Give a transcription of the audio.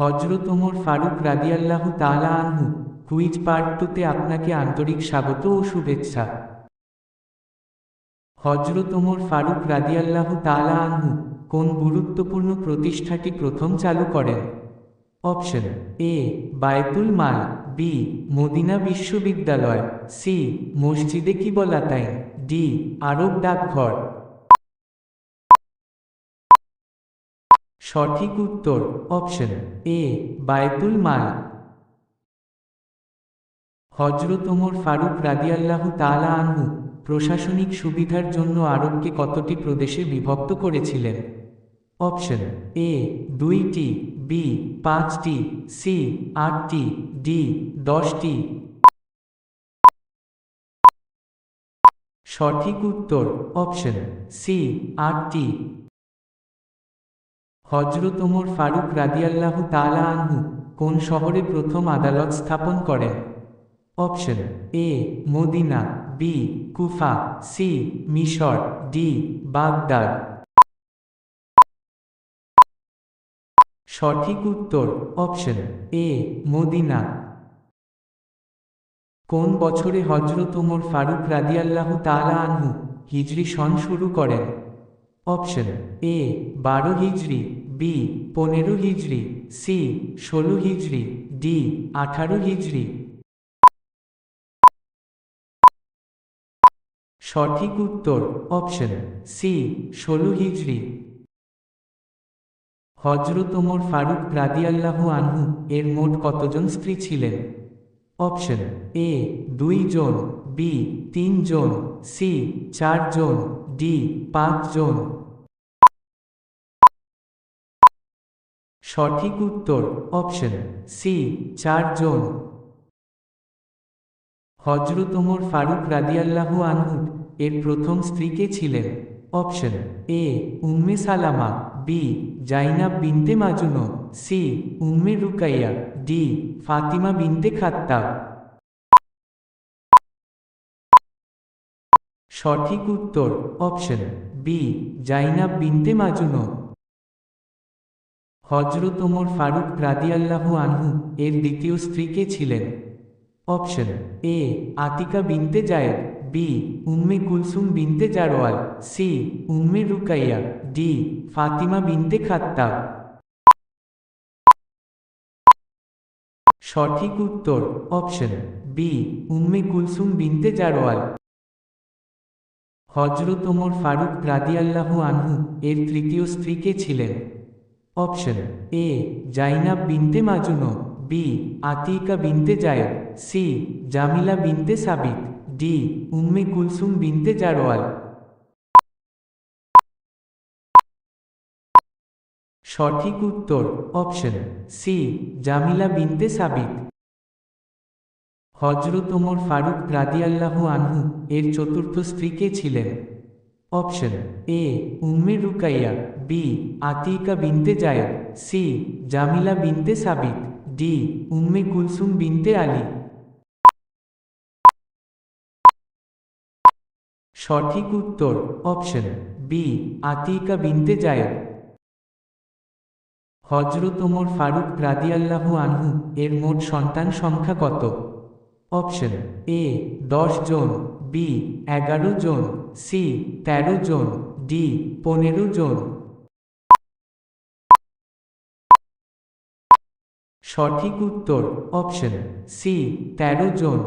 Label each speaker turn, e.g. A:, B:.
A: হজরত Omar Faruq রাদিয়াল্লাহু তালা আনহু কুইজ পার্ট টুতে আপনাকে আন্তরিক স্বাগত ও শুভেচ্ছা। হজরত ওমর ফারুক রাদিয়াল্লাহু তালা আনহু কোন গুরুত্বপূর্ণ প্রতিষ্ঠাটি প্রথম চালু করেন? অপশন এ, বায়তুল মাল, বি, মদিনা বিশ্ববিদ্যালয়, সি, মসজিদে কিবলাতাইন, ডি, আরব ডাকঘর। সঠিক উত্তর অপশন এ, বায়তুল মাল। হজরত ওমর ফারুক রাদিয়াল্লাহু তালা আনহু প্রশাসনিক সুবিধার জন্য আরবকে কতটি প্রদেশে বিভক্ত করেছিলেন? অপশন এ, দুইটি, বি, পাঁচটি, সি, আটটি, ডি, দশটি। সঠিক উত্তর অপশন সি, আটটি। হজরত ওমর ফারুক রাদিয়াল্লাহু তালা আনহু কোন শহরে প্রথম আদালত স্থাপন করেন? Option A, Medina, B, Kufa, C, মিশর, ডি, বাগদাদ। সঠিক উত্তর, অপশন এ, মদিনা। কোন বছরে হজরত ওমর ফারুক রাদিয়াল্লাহু তালা আনহু হিজরি সন শুরু করেন? অপশন এ, বারো হিজরি। বি, পনেরো হিজরি সি, ষোলো হিজরি ডি, আঠারো হিজরি সঠিক উত্তর অপশন সি, ষোলো হিজরি হজরত ওমর ফারুক রাদিয়াল্লাহু আনহু এর মোট কতজন স্ত্রী ছিলেন? অপশন এ, দুই জন, বি, তিন জন, সি, চার জন, ডি, পাঁচ জন। সঠিক উত্তর অপশন সি চার জন। হজরত ফারুক রাদিয়াল্লাহু আনহু এর প্রথম স্ত্রীকে ছিলেন? Option A Umme Salama. B Zainab বিনতে Majuno. C Umme Rukaiya. D Fatima বিনতে খাত্তাব। সঠিক উত্তর অপশন বি জাইনাব বিনতে মাজুনো। হজরত ওমর ফারুক রাদিয়াল্লাহু আনহু এর দ্বিতীয় স্ত্রীকে ছিলেন? অপশন এ, আতিকা বিনতে জায়েদ, বি, উম্মে কুলসুম বিনতে Jarwal C, Umme Rukaiya, D, Fatima বিনতে খাত্তাব। সঠিক উত্তর, অপশন বি, উম্মে কুলসুম বিনতে জারোয়াল হজরত ওমর ফারুক রাদিয়াল্লাহু আনহু এর তৃতীয় স্ত্রীকে ছিলেন? অপশন এ জাইনা বিনতে মাজুনো বি আতিকা বিনতে জায়েদ সি জামিলা বিনতে সাবিত ডি উম্মে কুলসুম বিনতে জারোয়াল সঠিক উত্তর অপশন সি জামিলা বিনতে সাবিত হজরত ওমর ফারুক রাদিয়াল্লাহু আনহু এর চতুর্থ স্ত্রীকে ছিলেন? Option A Umme Rukaiya B, Atika বিনতে জায়েদ, সি, জামিলা বিনতে সাবিত, ডি, উম্মে কুলসুম বিনতে আলী। সঠিক উত্তর, অপশন বি, আতিকা বিনতে জায়েদ। হজরত ওমর ফারুক রাদিয়াল্লাহু আনহু, এর মোট সন্তান সংখ্যা কত? অপশন এ, দশ জন, বি, এগারো জন, সি, তেরো জন, ডি, পনেরো জন। সঠিক উত্তর অপশন সি তেরো জন।